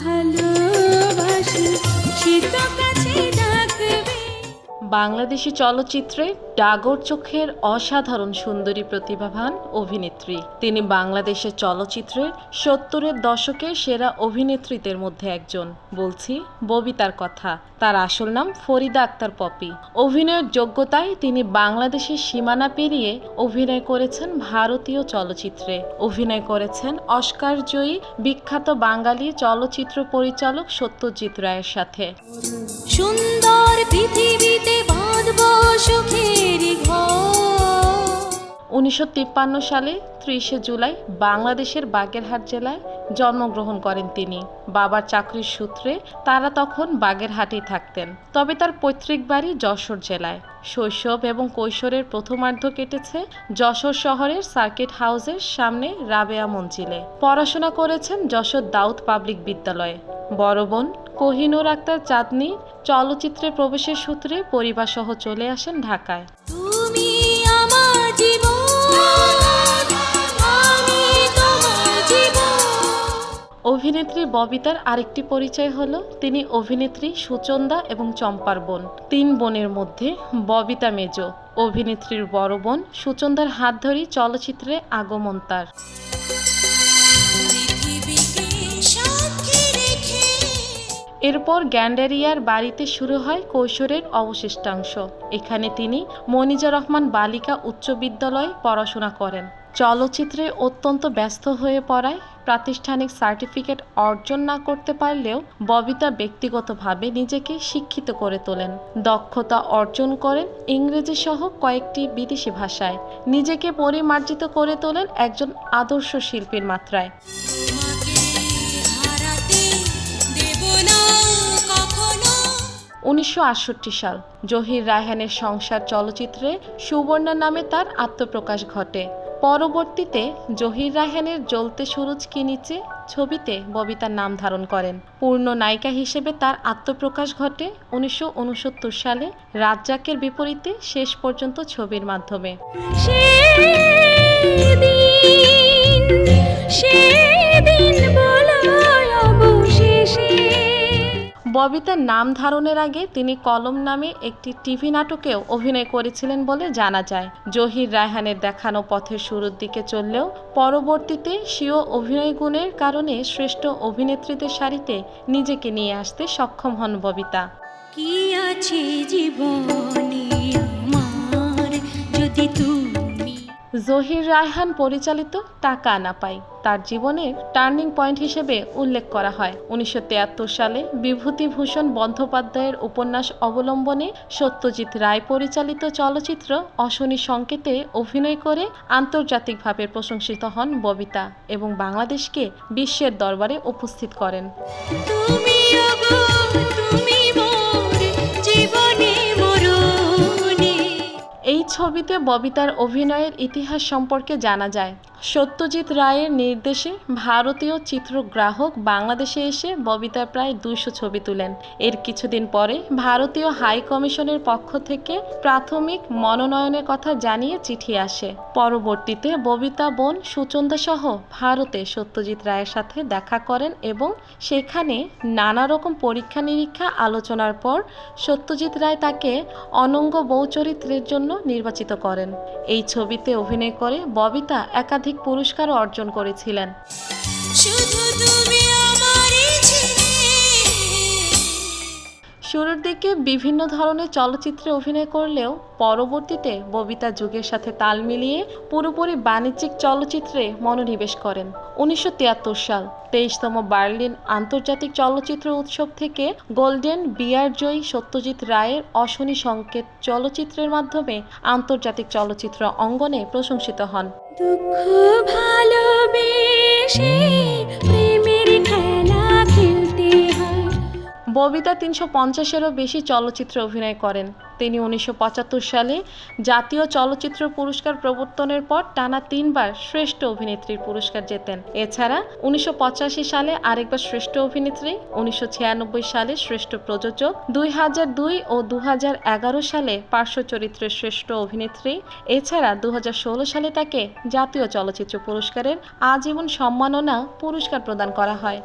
ভালোবাসি। ডাকবে বাংলাদেশি চলচ্চিত্রে ডাগর চোখের অসাধারণ সুন্দরী প্রতিভাবান অভিনেত্রী। তিনি বাংলাদেশের চলচ্চিত্রের সত্তরের দশকের সেরা অভিনেত্রীদের মধ্যে একজন। বলছি ববিতার কথা। তার আসল নাম ফরিদা আক্তার পপি। অভিনয়ের যোগ্যতায় তিনি বাংলাদেশের সীমানা পেরিয়ে অভিনয় করেছেন ভারতীয় চলচ্চিত্রে। অভিনয় করেছেন অস্কার জয়ী বিখ্যাত বাঙালি চলচ্চিত্র পরিচালক সত্যজিৎ রায়ের সাথে। সুন্দর পৃথিবীতে উনিশশো সালে ত্রিশে জুলাই বাংলাদেশের বাগেরহাট জেলায় জন্মগ্রহণ করেন তিনি। বাবার চাকরির সূত্রে তারা তখন বাগেরহাটেই থাকতেন। তবে তার পৈতৃক বাড়ি যশোর জেলায়। শৈশব এবং কৈশোরের প্রথমার্ধ কেটেছে যশোর শহরের সার্কিট হাউসের সামনে রাবেয়া মঞ্জিলে। পড়াশোনা করেছেন যশোর দাউদ পাবলিক বিদ্যালয়ে। বড় বোন কোহিনুর আক্তার চাঁদনি চলচ্চিত্রে প্রবেশের সূত্রে পরিবারসহ চলে আসেন ঢাকায়। তুমি আমার অভিনেত্রী ববিতার আরেকটি পরিচয় হল তিনি অভিনেত্রী সুচন্দা এবং চম্পার বোন। তিন বোনের মধ্যে ববিতা মেজ। অভিনেত্রীর বড় বোন সুচন্দার হাত ধরেই চলচ্চিত্রে আগমন তার। এরপর গ্যান্ডারিয়ার বাড়িতে শুরু হয় কৈশোরের অবশিষ্টাংশ। এখানে তিনি মনিজা রহমান বালিকা উচ্চ বিদ্যালয়ে পড়াশোনা করেন। চলচ্চিত্রে অত্যন্ত ব্যস্ত হয়ে পড়ায়, প্রাতিষ্ঠানিক সার্টিফিকেট অর্জন না করতে পারলেও ববিতা ব্যক্তিগতভাবে নিজেকে শিক্ষিত করে তোলেন। দক্ষতা অর্জন করেন ইংরেজি সহ কয়েকটি বিদেশি ভাষায়। নিজেকে পরিমার্জিত করে তোলেন একজন আদর্শ শিল্পীর মাত্রায়। উনিশশো আটষট্টি সাল জহির রায়হানের সংসার চলচ্চিত্রে সুবর্ণা নামে তার আত্মপ্রকাশ ঘটে। পরবর্তীতে জহির রায়হানের জ্বলতে সুরজ কি নিচে ছবিতে ববিতার নাম ধারণ করেন। পূর্ণ নায়িকা হিসেবে তার আত্মপ্রকাশ ঘটে উনিশশো উনসত্তর সালে রাজ্জাকের বিপরীতে শেষ পর্যন্ত ছবির মাধ্যমে। সেদিন সেদিন বলো ববিতার নাম ধারণের আগে তিনি কলম নামে একটি টিভি নাটকেও অভিনয় করেছিলেন বলে জানা যায়। জহির রায়হানের দেখানো পথের শুরুর দিকে চললেও পরবর্তীতে স্বীয় অভিনয় গুণের কারণে শ্রেষ্ঠ অভিনেত্রীদের সারিতে নিজেকে নিয়ে আসতে সক্ষম হন ববিতা। কি আছে জীবনে আমার? যদি তুমি জহির রায়হান পরিচালিত টাকা না পাই, তার জীবনের টার্নিং পয়েন্ট হিসেবে উল্লেখ করা হয়। উনিশশো তিয়াত্তর সালে বিভূতিভূষণ বন্দ্যোপাধ্যায়ের উপন্যাস অবলম্বনে সত্যজিৎ রায় পরিচালিত চলচ্চিত্র অশনি সংকেতে অভিনয় করে আন্তর্জাতিকভাবে প্রশংসিত হন ববিতা এবং বাংলাদেশকে বিশ্বের দরবারে উপস্থিত করেন। ছবিতে ববিতার অভিনয়ের ইতিহাস সম্পর্কে জানা যায়। সত্যজিৎ রায়ের নির্দেশে ভারতীয় চিত্রগ্রাহক বাংলাদেশে এসে ববিতার প্রায় দুইশো ছবি তুলেন। এর কিছুদিন পরে ভারতীয় হাই কমিশনের পক্ষ থেকে প্রাথমিক মনোনয়নের কথা জানিয়ে চিঠি আসে। পরবর্তীতে ববিতা বোন সুচন্দা সহ ভারতে সত্যজিৎ রায়ের সাথে দেখা করেন এবং সেখানে নানা রকম পরীক্ষা নিরীক্ষা, আলোচনার পর সত্যজিৎ রায় তাকে অনঙ্গ বউ চরিত্রের জন্য নির্বাচিত করেন। এই ছবিতে অভিনয় করে ববিতা একাধিক পুরস্কারও অর্জন করেছিলেন। শুধু তুমি শুরুর দিকে বিভিন্ন ধরনের চলচ্চিত্রে অভিনয় করলেও পরবর্তীতে ববিতা যুগের সাথে তাল মিলিয়ে পুরোপুরি বাণিজ্যিক চলচ্চিত্রে মনোনিবেশ করেন। উনিশশো তিয়াত্তর সাল, তেইশতম বার্লিন আন্তর্জাতিক চলচ্চিত্র উৎসব থেকে গোল্ডেন বিয়ার জয়ী সত্যজিৎ রায়ের অশনি সংকেত চলচ্চিত্রের মাধ্যমে আন্তর্জাতিক চলচ্চিত্র অঙ্গনে প্রশংসিত হন। দুঃখ ভালোবেসে ববিতা তিনশো পঞ্চাশেরও বেশি চলচ্চিত্রে অভিনয় করেন। তিনি উনিশশো পঁচাত্তর সালে জাতীয় চলচ্চিত্র পুরস্কার প্রবর্তনের পর টানা তিনবার শ্রেষ্ঠ অভিনেত্রীর পুরস্কার জেতেন। এছাড়া উনিশশো পঁচাশি সালে আরেকবার শ্রেষ্ঠ অভিনেত্রী, উনিশশো ছিয়ানব্বই সালে শ্রেষ্ঠ প্রযোজক, দুই হাজার দুই ও দু হাজার এগারো সালে পার্শ্ব চরিত্রের শ্রেষ্ঠ অভিনেত্রী। এছাড়া দু হাজার ষোলো সালে তাকে জাতীয় চলচ্চিত্র পুরস্কারের আজীবন সম্মাননা পুরস্কার প্রদান করা হয়।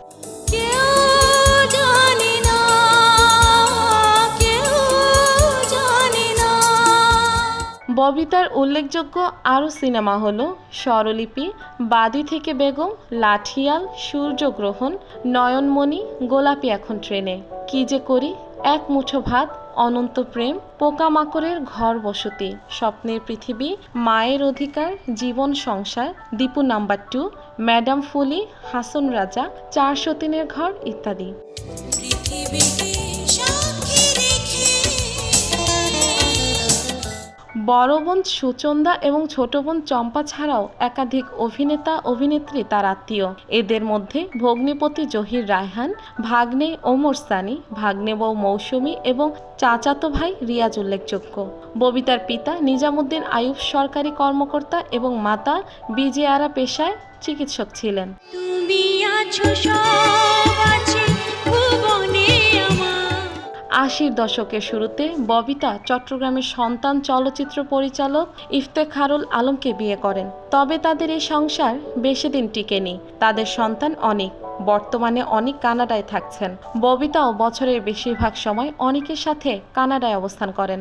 ববিতার উল্লেখযোগ্য আরও সিনেমা হল স্বরলিপি, বাদি থেকে বেগম, লাঠিয়াল, সূর্যগ্রহণ, নয়নমণি, গোলাপি এখন ট্রেনে। কি যে করি, এক মুঠো ভাত, অনন্ত প্রেম, পোকামাকড়ের ঘর বসতি, স্বপ্নের পৃথিবী, মায়ের অধিকার, জীবন সংসার, Dipu number two, madam Phuli, Hason Raja, চারশো তিনের ঘর, ইত্যাদি। বড় বোন সুচন্দা এবং ছোট বোন চম্পা ছাড়াও একাধিক অভিনেতা, অভিনেত্রী তার আত্মীয়। এদের মধ্যে ভগ্নিপতি জহির রায়হান, ভাগ্নে ওমর সানি, ভাগ্নে বউ মৌসুমী এবং চাচাতো ভাই রিয়াজ উল্লেখযোগ্য। ববিতার পিতা নিজামুদ্দিন আয়ুব সরকারি কর্মকর্তা এবং মাতা বিজে আরা পেশায় চিকিৎসক ছিলেন। তুমি আছো সব আছে আশির দশকের শুরুতে ববিতা চট্টগ্রামের সন্তান চলচ্চিত্র পরিচালক ইফতেখারুল আলমকে বিয়ে করেন। তবে তাদের এই সংসার বেশি দিন টিকেনি। তাদের সন্তান অনেক। বর্তমানে অনেক কানাডায় থাকছেন। ববিতাও বছরের বেশিরভাগ সময় অনেকের সাথে কানাডায় অবস্থান করেন।